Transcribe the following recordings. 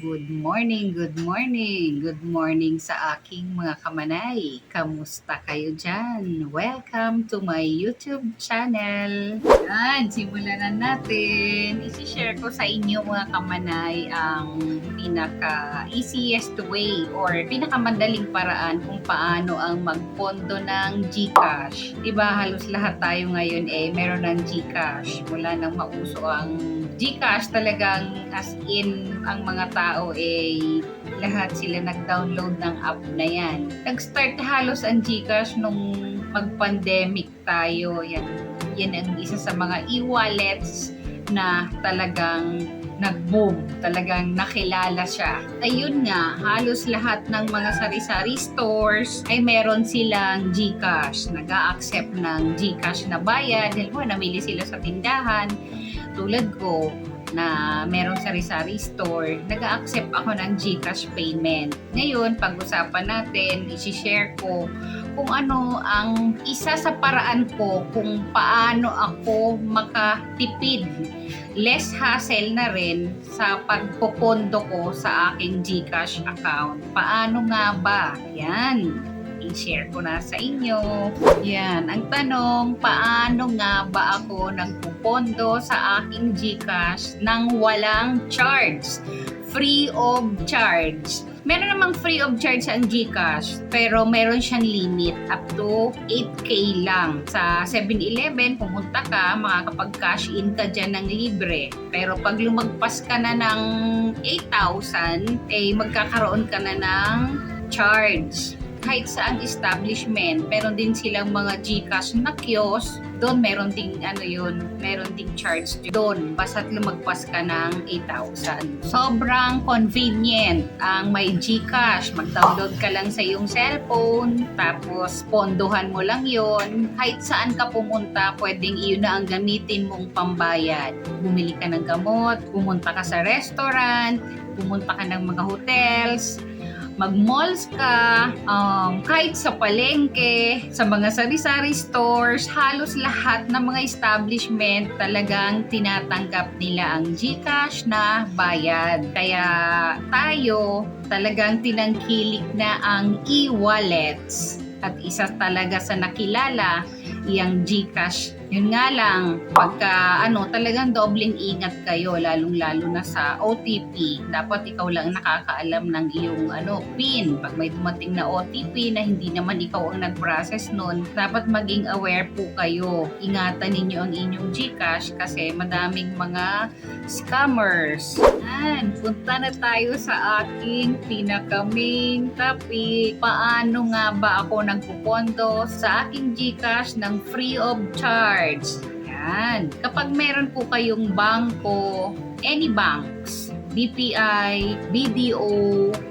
good morning, good morning, good morning sa aking mga kamanay. Kamusta kayo dyan? Welcome to my YouTube channel. Yan, simulan na natin. Isishare ko sa inyo mga kamanay ang pinaka easiest way or pinakamadaling paraan kung paano ang magpondo ng GCash. Diba halos lahat tayo ngayon eh meron ng GCash. Mula nang mauso ang GCash talagang as in ang mga tao eh lahat sila nag-download ng app na yan. Nag-start halos ang GCash nung mag-pandemic tayo. Yan, yan ang isa sa mga e-wallets na talagang nag-boom. Talagang nakilala siya. Ayun nga, halos lahat ng mga sari-sari stores ay meron silang GCash. nag accept ng GCash na bayad. Halimbawa, namili sila sa tindahan. Tulad ko, na merong sari-sari store, nag accept ako ng GCash payment. Ngayon, pag-usapan natin, isi-share ko kung ano ang isa sa paraan ko kung paano ako makatipid less hassle na rin sa pagpopondo ko sa aking GCash account. Paano nga ba? Yan i-share ko na sa inyo. Yan, ang tanong, paano nga ba ako nagpupondo sa aking GCash nang walang charge? Free of charge. Meron namang free of charge ang GCash, pero meron siyang limit up to 8K lang. Sa 7-Eleven, pumunta ka, makakapag-cash in ka dyan ng libre. Pero pag lumagpas ka na ng 8,000, eh magkakaroon ka na ng charge kahit saang establishment, meron din silang mga GCash na kiosk. Doon meron ding ano yun, meron ding charge doon basta't lumagpas ka ng 8,000. Sobrang convenient ang may GCash. Mag-download ka lang sa iyong cellphone, tapos pondohan mo lang yon. Kahit saan ka pumunta, pwedeng iyon na ang gamitin mong pambayad. Bumili ka ng gamot, pumunta ka sa restaurant, pumunta ka ng mga hotels, mag-malls ka, um, kahit sa palengke, sa mga sari-sari stores, halos lahat ng mga establishment talagang tinatanggap nila ang GCash na bayad. Kaya tayo talagang tinangkilik na ang e-wallets at isa talaga sa nakilala iyang GCash. Yun nga lang, pagka ano, talagang dobleng ingat kayo, lalong-lalo na sa OTP. Dapat ikaw lang nakakaalam ng iyong ano, PIN. Pag may dumating na OTP na hindi naman ikaw ang nag-process nun, dapat maging aware po kayo. Ingatan ninyo ang inyong GCash kasi madaming mga scammers. Yan, punta na tayo sa aking pinaka-main topic. Paano nga ba ako nagpupondo sa aking GCash ng free of charge? Yan. Kapag meron po kayong bangko, any banks, BPI, BDO,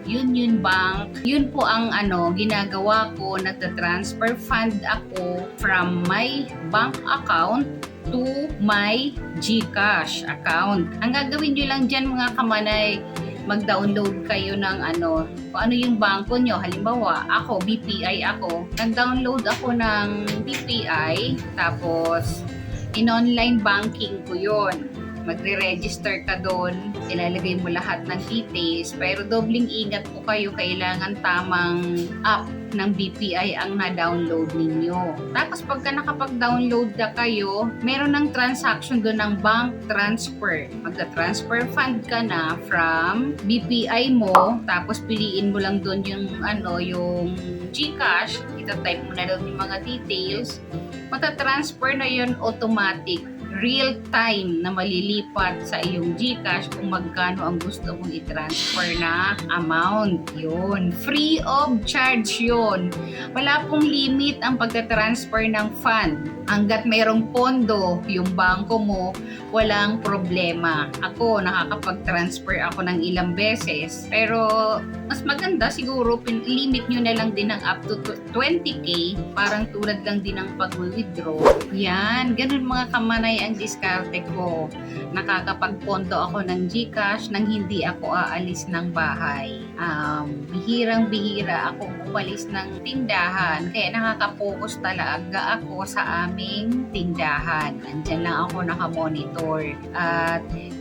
Union Bank. Yun po ang ano, ginagawa ko, nagta-transfer fund ako from my bank account to my GCash account. Ang gagawin nyo lang dyan mga kamanay, mag-download kayo ng ano, kung ano yung bangko nyo. Halimbawa, ako, BPI ako. Nag-download ako ng BPI, tapos in-online banking ko yon magre-register ka doon, ilalagay mo lahat ng details, pero dobling ingat po kayo, kailangan tamang app ng BPI ang na-download ninyo. Tapos pagka nakapag-download na kayo, meron ng transaction doon ng bank transfer. Magka-transfer fund ka na from BPI mo, tapos piliin mo lang doon yung ano, yung GCash, ita-type mo na doon yung mga details, mata-transfer na yun automatic real time na malilipat sa iyong GCash kung magkano ang gusto mong i-transfer na amount. Yun. Free of charge yun. Wala pong limit ang pagka-transfer ng fund. Hanggat mayroong pondo yung bangko mo, walang problema. Ako, nakakapag-transfer ako ng ilang beses. Pero, mas maganda siguro, limit nyo na lang din ng up to tw- 20k. Parang tulad lang din ng pag-withdraw. Yan, ganun mga kamanay ang diskarte ko. Nakakapagpondo ako ng Gcash nang hindi ako aalis ng bahay. Um, bihirang-bihira akong umalis ng tindahan. Kaya nakaka-focus talaga ako sa aming tindahan. Andyan lang ako nakamonitor. At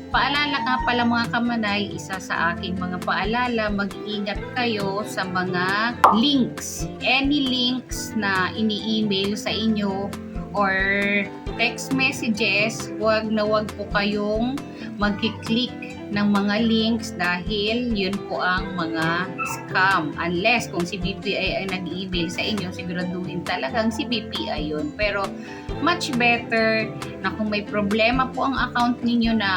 Paalala nga pala mga kamanay, isa sa aking mga paalala, mag-ingat kayo sa mga links. Any links na ini-email sa inyo or text messages, wag na wag po kayong magkiklik ng mga links dahil yun po ang mga scam. Unless kung si BPI ay nag-email sa inyo, siguraduhin talagang si BPI yun. Pero much better na kung may problema po ang account ninyo na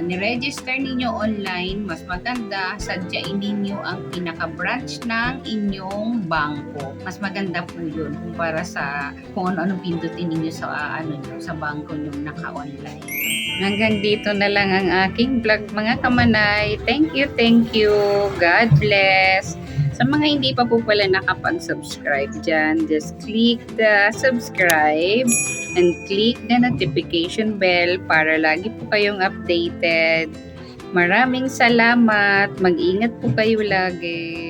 niregister ninyo online, mas maganda sadyain ninyo ang pinaka-branch ng inyong bangko. Mas maganda po yun kumpara sa kung ano-ano pindutin ninyo sa ah, ano sa bangko nyo naka-online. Hanggang dito na lang ang aking vlog mga kamanay. Thank you, thank you. God bless. Sa mga hindi pa po pala nakapag-subscribe dyan, just click the subscribe and click the notification bell para lagi po kayong updated. Maraming salamat. Mag-ingat po kayo lagi.